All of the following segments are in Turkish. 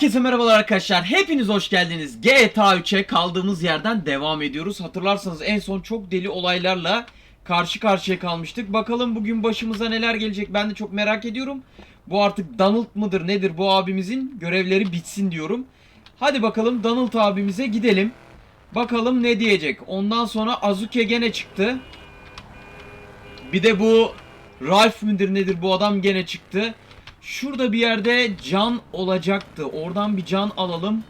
Herkese merhabalar arkadaşlar. Hepiniz hoş geldiniz. GTA 3'e kaldığımız yerden devam ediyoruz. Hatırlarsanız en son çok deli olaylarla karşı karşıya kalmıştık. Bakalım bugün başımıza neler gelecek ben de çok merak ediyorum. Bu artık Donald mıdır nedir bu abimizin görevleri bitsin diyorum. Hadi bakalım Donald abimize gidelim. Bakalım ne diyecek. Ondan sonra Azuke gene çıktı. Bir de bu Ralph midir nedir bu adam gene çıktı. Şurada bir yerde can olacaktı. Oradan bir can alalım.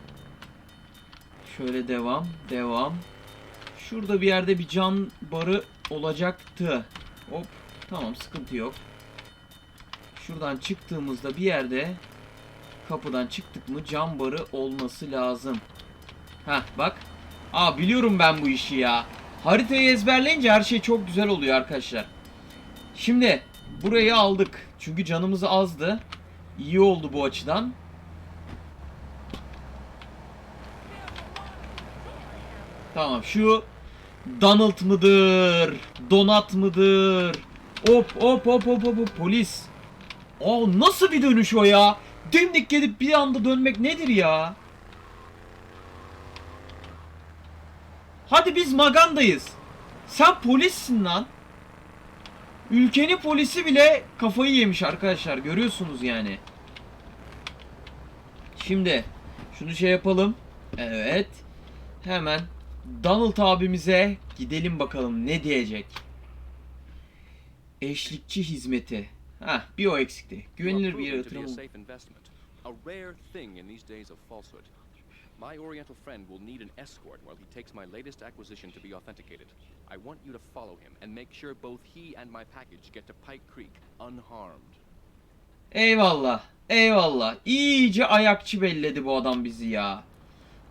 Şöyle devam, devam. Şurada bir yerde bir can barı olacaktı. Hop, tamam sıkıntı yok. Şuradan çıktığımızda bir yerde kapıdan çıktık mı can barı olması lazım. Heh bak. Aa biliyorum ben bu işi ya. Haritayı ezberleyince her şey çok güzel oluyor arkadaşlar. Şimdi burayı aldık. Çünkü canımız azdı. İyi oldu bu açıdan. Tamam şu Donald mıdır? Donat mıdır? Hop hop hop hop hop polis. Aa nasıl bir dönüş o ya? Dimdik gidip bir anda dönmek nedir ya? Hadi biz magandayız. Sen polissin lan. Ülkenin polisi bile kafayı yemiş arkadaşlar. Görüyorsunuz yani. Şimdi şunu şey yapalım. Evet. Hemen Donald abimize gidelim bakalım ne diyecek. Eşlikçi hizmeti. Hah bir o eksikti. Güvenilir bir yatırım. My Oriental friend will need an escort while he takes my latest acquisition to be authenticated. I want you to follow him and make sure both he and my package get to Pike Creek unharmed. Eyvallah. Eyvallah. İyice ayakçı belledi bu adam bizi ya.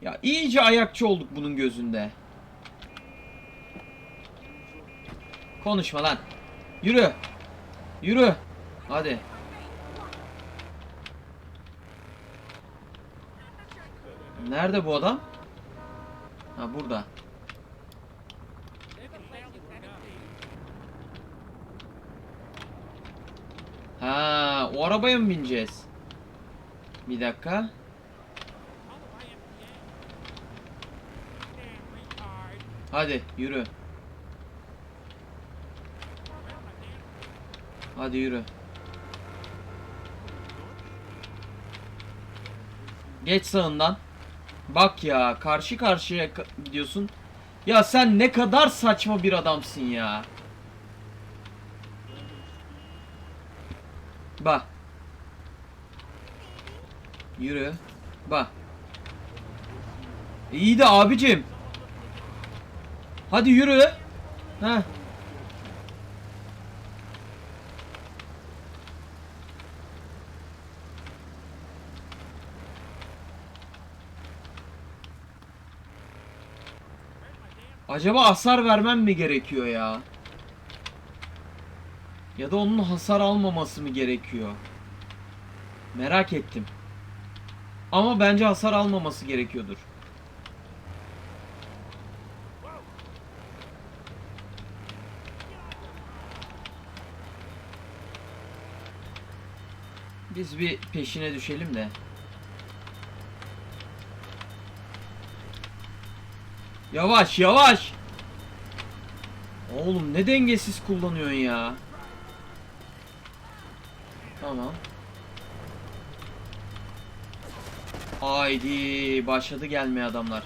Ya iyice ayakçı olduk bunun gözünde. Konuşma lan. Yürü. Yürü. Hadi. Nerede bu adam? Ha burada. Ha, o arabaya mı bineceğiz? Bir dakika. Hadi yürü. Hadi yürü. Geç sağından. Bak ya karşı karşıya ka- gidiyorsun. Ya sen ne kadar saçma bir adamsın ya. Bak. Yürü. Bak. İyi de abicim. Hadi yürü. Heh. Acaba hasar vermem mi gerekiyor ya? Ya da onun hasar almaması mı gerekiyor? Merak ettim. Ama bence hasar almaması gerekiyordur. Biz bir peşine düşelim de. Yavaş yavaş. Oğlum ne dengesiz kullanıyorsun ya. Tamam. Haydi başladı gelmeye adamlar.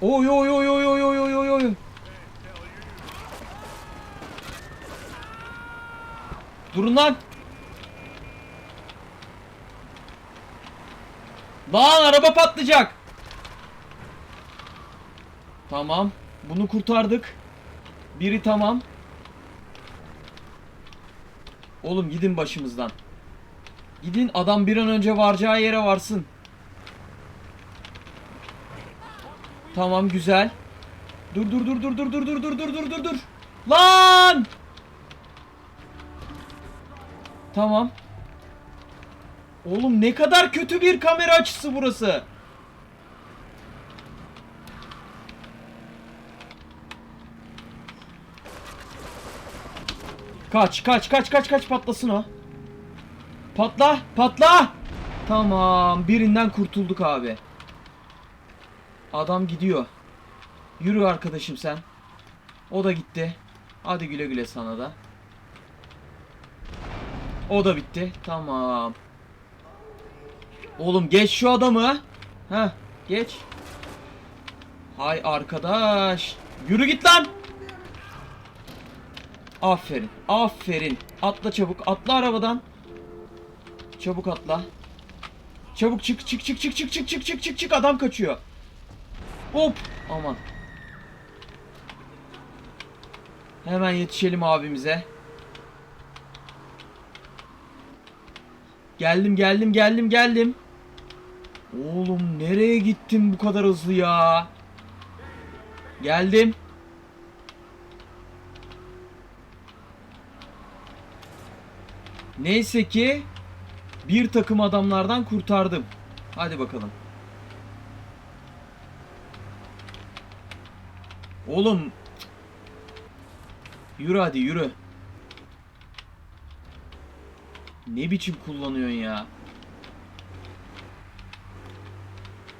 Oy oy oy oy oy oy oy. Durun lan. Lan araba patlayacak. Tamam. Bunu kurtardık. Biri tamam. Oğlum gidin başımızdan. Gidin adam bir an önce varacağı yere varsın. Tamam güzel. Dur dur dur dur dur dur dur dur dur dur dur dur. Lan! Tamam. Oğlum ne kadar kötü bir kamera açısı burası. Kaç kaç kaç kaç kaç patlasın o. Patla patla. Tamam birinden kurtulduk abi. Adam gidiyor. Yürü arkadaşım sen. O da gitti. Hadi güle güle sana da. O da bitti. Tamam. Oğlum geç şu adamı. Ha, geç. Hay arkadaş. Yürü git lan. Aferin. Aferin. Atla çabuk. Atla arabadan. Çabuk atla. Çabuk çık çık çık çık çık çık çık çık çık çık adam kaçıyor. Hop. Aman. Hemen yetişelim abimize. Geldim geldim geldim geldim. Oğlum nereye gittin bu kadar hızlı ya? Geldim. Neyse ki bir takım adamlardan kurtardım. Hadi bakalım. Oğlum Yürü hadi yürü. Ne biçim kullanıyorsun ya?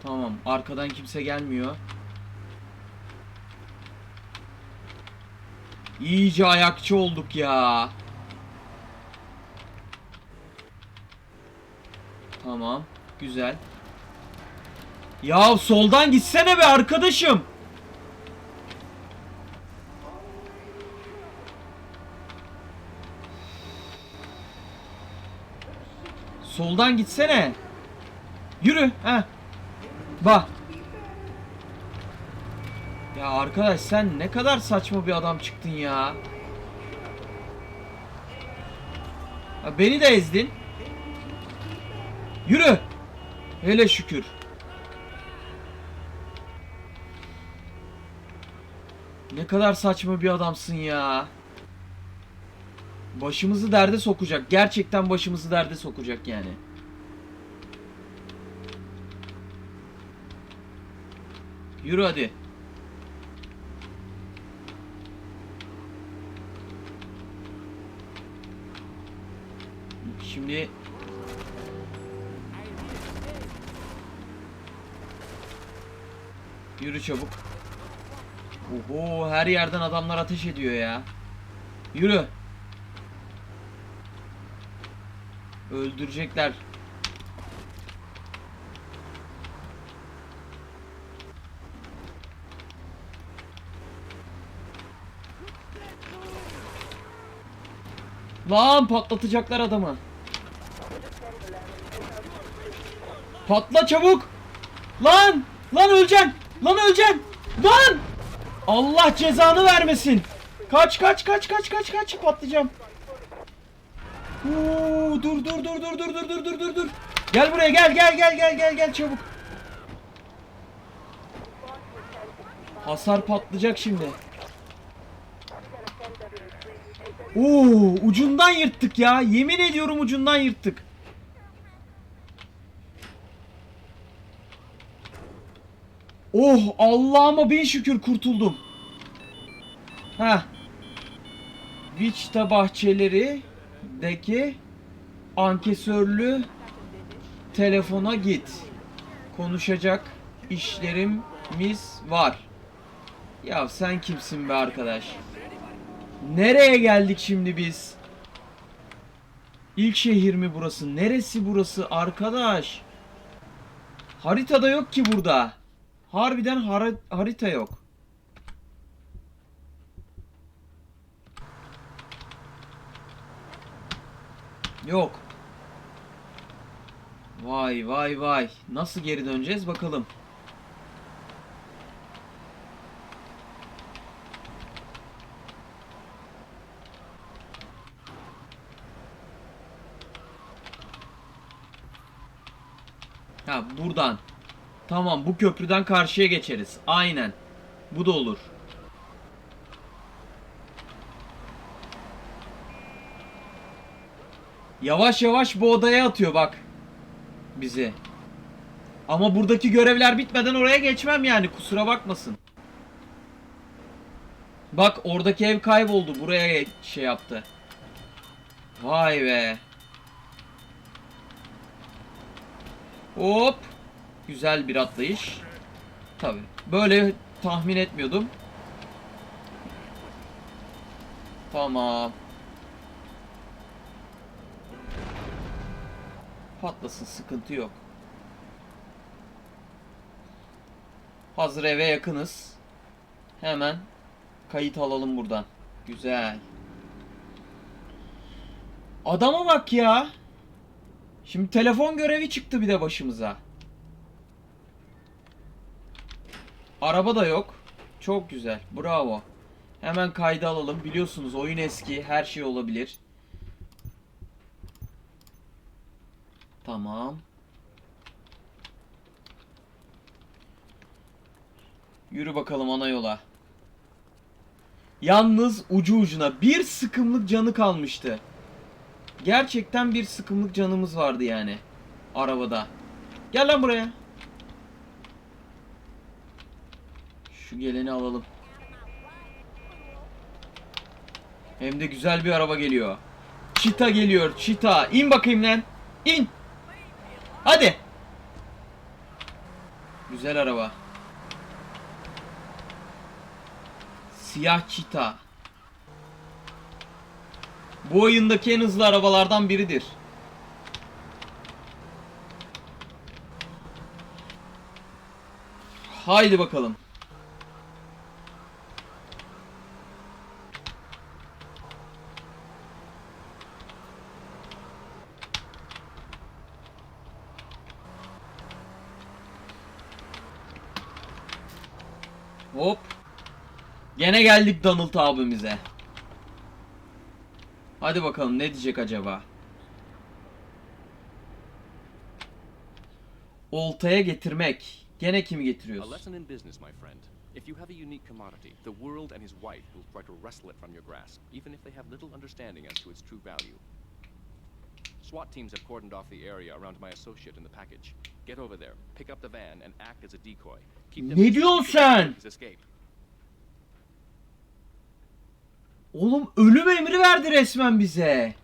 Tamam, arkadan kimse gelmiyor. İyice ayakçı olduk ya. Tamam, güzel. Ya soldan gitsene be arkadaşım. Soldan gitsene. Yürü. Ha. Bak. Ya arkadaş sen ne kadar saçma bir adam çıktın ya. ya beni de ezdin. Yürü. Hele şükür. Ne kadar saçma bir adamsın ya. Başımızı derde sokacak. Gerçekten başımızı derde sokacak yani. Yürü hadi. Şimdi Yürü çabuk. Oho her yerden adamlar ateş ediyor ya. Yürü. Öldürecekler. Lan patlatacaklar adamı. Patla çabuk. Lan! Lan öleceksin. Lan öleceksin. Lan! Allah cezanı vermesin. Kaç kaç kaç kaç kaç kaç patlayacağım. Oo, dur dur dur dur dur dur dur dur dur dur. Gel buraya gel gel gel gel gel gel çabuk. Hasar patlayacak şimdi. Oo, ucundan yırttık ya. Yemin ediyorum ucundan yırttık. Oh Allah'ıma bin şükür kurtuldum. Ha. Vista bahçeleri deki ankesörlü telefona git. Konuşacak işlerimiz var. Ya sen kimsin be arkadaş? Nereye geldik şimdi biz? İlk şehir mi burası? Neresi burası arkadaş? Haritada yok ki burada. Harbiden hara- harita yok. Yok. Vay vay vay. Nasıl geri döneceğiz bakalım. Ha buradan. Tamam bu köprüden karşıya geçeriz. Aynen. Bu da olur. Yavaş yavaş bu odaya atıyor bak. Bizi. Ama buradaki görevler bitmeden oraya geçmem yani kusura bakmasın. Bak oradaki ev kayboldu. Buraya şey yaptı. Vay be. Hop. Güzel bir atlayış. Tabi. Böyle tahmin etmiyordum. Tamam. Patlasın sıkıntı yok. Hazır eve yakınız. Hemen kayıt alalım buradan. Güzel. Adama bak ya. Şimdi telefon görevi çıktı bir de başımıza. Araba da yok. Çok güzel. Bravo. Hemen kayda alalım. Biliyorsunuz oyun eski. Her şey olabilir. Tamam. Yürü bakalım ana yola. Yalnız ucu ucuna bir sıkımlık canı kalmıştı. Gerçekten bir sıkımlık canımız vardı yani. Arabada. Gel lan buraya. Şu geleni alalım. Hem de güzel bir araba geliyor. Çita geliyor. Çita. İn bakayım lan. İn. Hadi. Güzel araba. Siyah çita. Bu oyundaki en hızlı arabalardan biridir. Haydi bakalım. Hop. Gene geldik Donald abimize. Hadi bakalım ne diyecek acaba? Oltaya getirmek. Gene kimi A getiriyoruz? lesson in business, my friend. If you have a unique commodity, the world and his wife will try to wrestle it from your grasp, even if they have little understanding as to its true value. SWAT teams have cordoned off the area around my associate in the package. Get over there, pick up the van, and act as a decoy. Keep them Ne diyorsun sen? escape. Oğlum ölüm emri verdi resmen bize.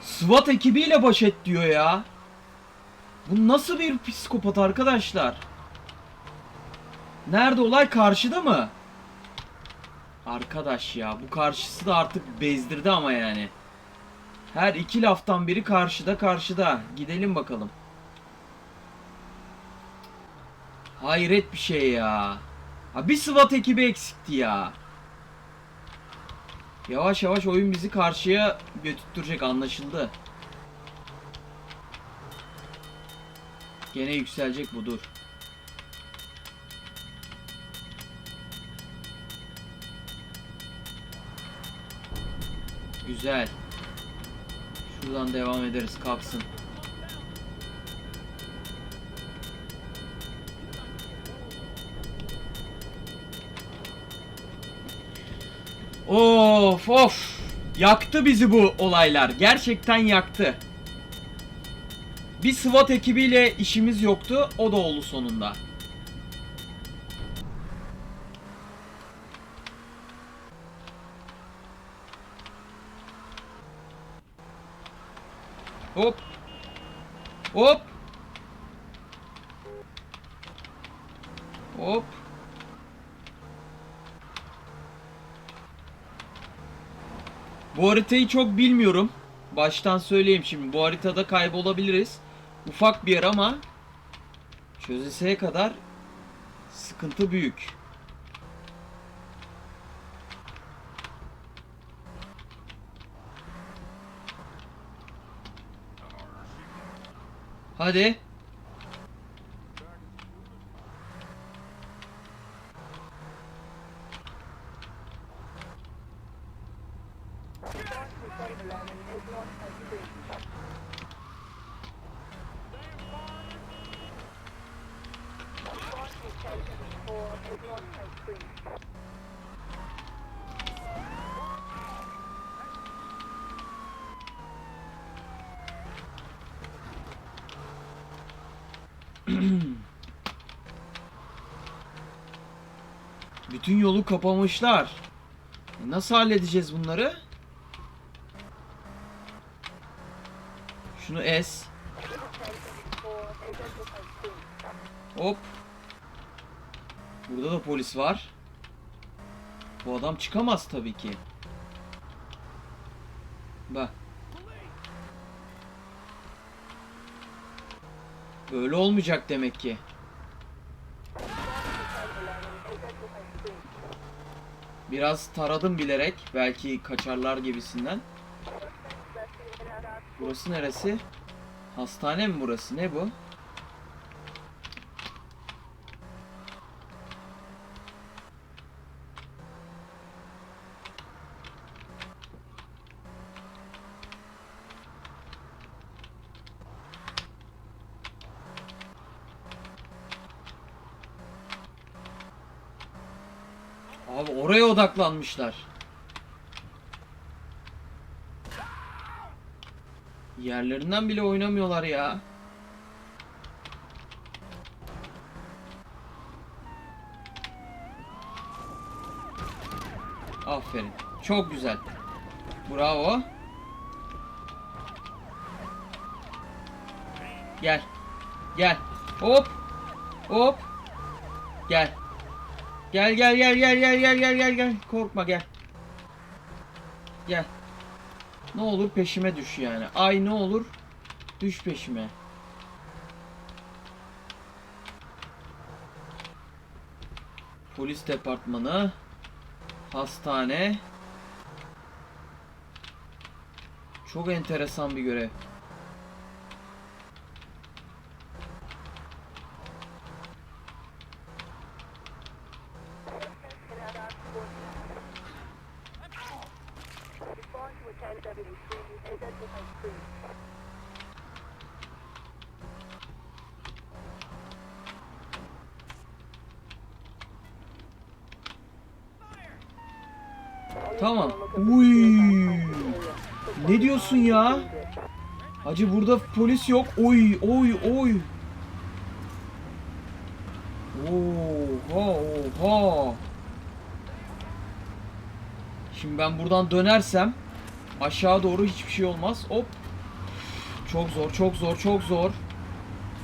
SWAT ekibiyle baş et diyor ya. Bu nasıl bir psikopat arkadaşlar? Nerede olay karşıda mı? Arkadaş ya bu karşısı da artık bezdirdi ama yani. Her iki laftan biri karşıda karşıda. Gidelim bakalım. Hayret bir şey ya. Ha bir SWAT ekibi eksikti ya. Yavaş yavaş oyun bizi karşıya götürecek anlaşıldı. Gene yükselecek bu dur. Güzel. Şuradan devam ederiz kalksın. Of of. Yaktı bizi bu olaylar. Gerçekten yaktı. Bir SWAT ekibiyle işimiz yoktu. O da oldu sonunda. Hop. Hop. Hop. Bu haritayı çok bilmiyorum. Baştan söyleyeyim şimdi. Bu haritada kaybolabiliriz. Ufak bir yer ama çözülseye kadar sıkıntı büyük. Hadi. Thank you. Bütün yolu kapamışlar. Nasıl halledeceğiz bunları? Şunu es. Hop. Burada da polis var. Bu adam çıkamaz tabii ki. Bak. Böyle olmayacak demek ki. Biraz taradım bilerek. Belki kaçarlar gibisinden. Burası neresi? Hastane mi burası? Ne bu? Abi oraya odaklanmışlar. Yerlerinden bile oynamıyorlar ya. Aferin. Çok güzel. Bravo. Gel. Gel. Hop. Hop. Gel. Gel gel gel gel gel gel gel gel gel. Korkma gel. Gel. Ne olur peşime düş yani. Ay ne olur düş peşime. Polis departmanı, hastane. Çok enteresan bir görev. Tamam. Uy. Ne diyorsun ya? Hacı burada polis yok. Oy oy oy. Oha oha. Şimdi ben buradan dönersem aşağı doğru hiçbir şey olmaz. Hop. Çok zor, çok zor, çok zor.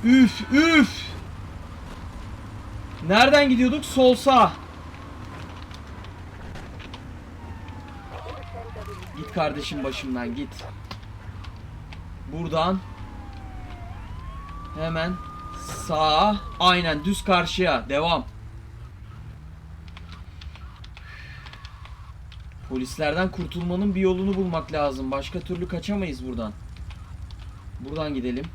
Üf, üf. Nereden gidiyorduk? Sol sağ. Git kardeşim başımdan git. Buradan hemen sağa, aynen düz karşıya devam. Polislerden kurtulmanın bir yolunu bulmak lazım. Başka türlü kaçamayız buradan. Buradan gidelim.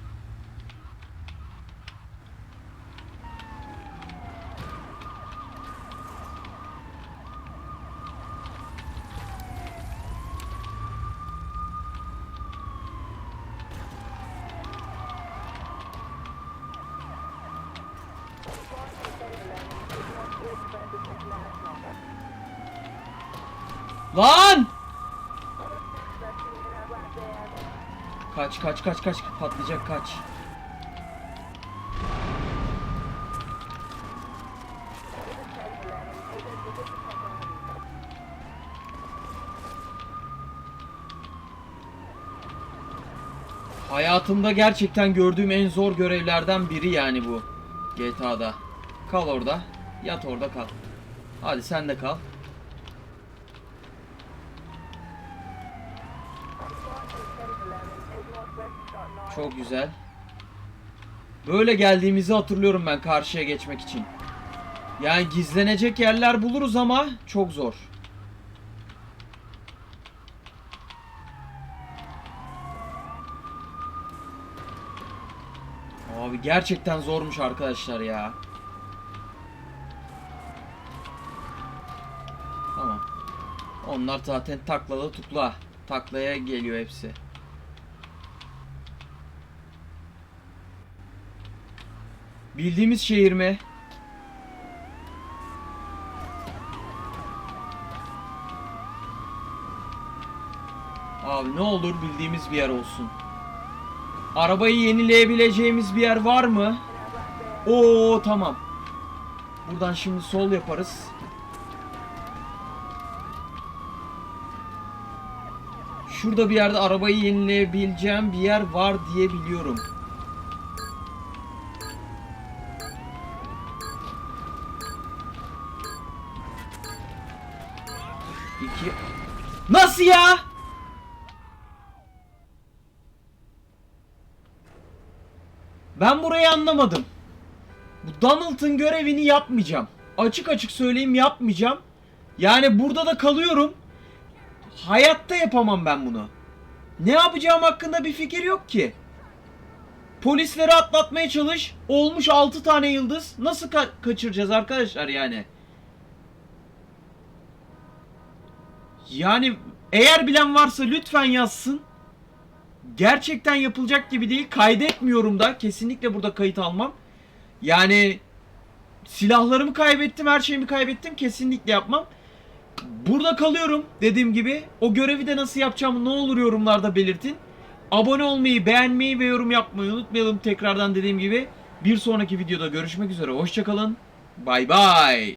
Lan! Kaç kaç kaç kaç patlayacak kaç. Hayatımda gerçekten gördüğüm en zor görevlerden biri yani bu. GTA'da. Kal orada. Yat orada kal. Hadi sen de kal. Çok güzel. Böyle geldiğimizi hatırlıyorum ben karşıya geçmek için. Yani gizlenecek yerler buluruz ama çok zor. Abi gerçekten zormuş arkadaşlar ya. Tamam. Onlar zaten taklalı tukla. Taklaya geliyor hepsi. Bildiğimiz şehir mi? Abi ne olur bildiğimiz bir yer olsun. Arabayı yenileyebileceğimiz bir yer var mı? Oo tamam. Buradan şimdi sol yaparız. Şurada bir yerde arabayı yenileyebileceğim bir yer var diye biliyorum. Nasıl ya? Ben burayı anlamadım. Bu Donald'ın görevini yapmayacağım. Açık açık söyleyeyim yapmayacağım. Yani burada da kalıyorum. Hayatta yapamam ben bunu. Ne yapacağım hakkında bir fikir yok ki. Polisleri atlatmaya çalış. Olmuş 6 tane yıldız. Nasıl ka- kaçıracağız arkadaşlar yani? Yani eğer bilen varsa lütfen yazsın. Gerçekten yapılacak gibi değil. Kaydetmiyorum da. Kesinlikle burada kayıt almam. Yani silahlarımı kaybettim, her şeyimi kaybettim. Kesinlikle yapmam. Burada kalıyorum dediğim gibi. O görevi de nasıl yapacağımı ne olur yorumlarda belirtin. Abone olmayı, beğenmeyi ve yorum yapmayı unutmayalım. Tekrardan dediğim gibi bir sonraki videoda görüşmek üzere. Hoşçakalın. Bay bay.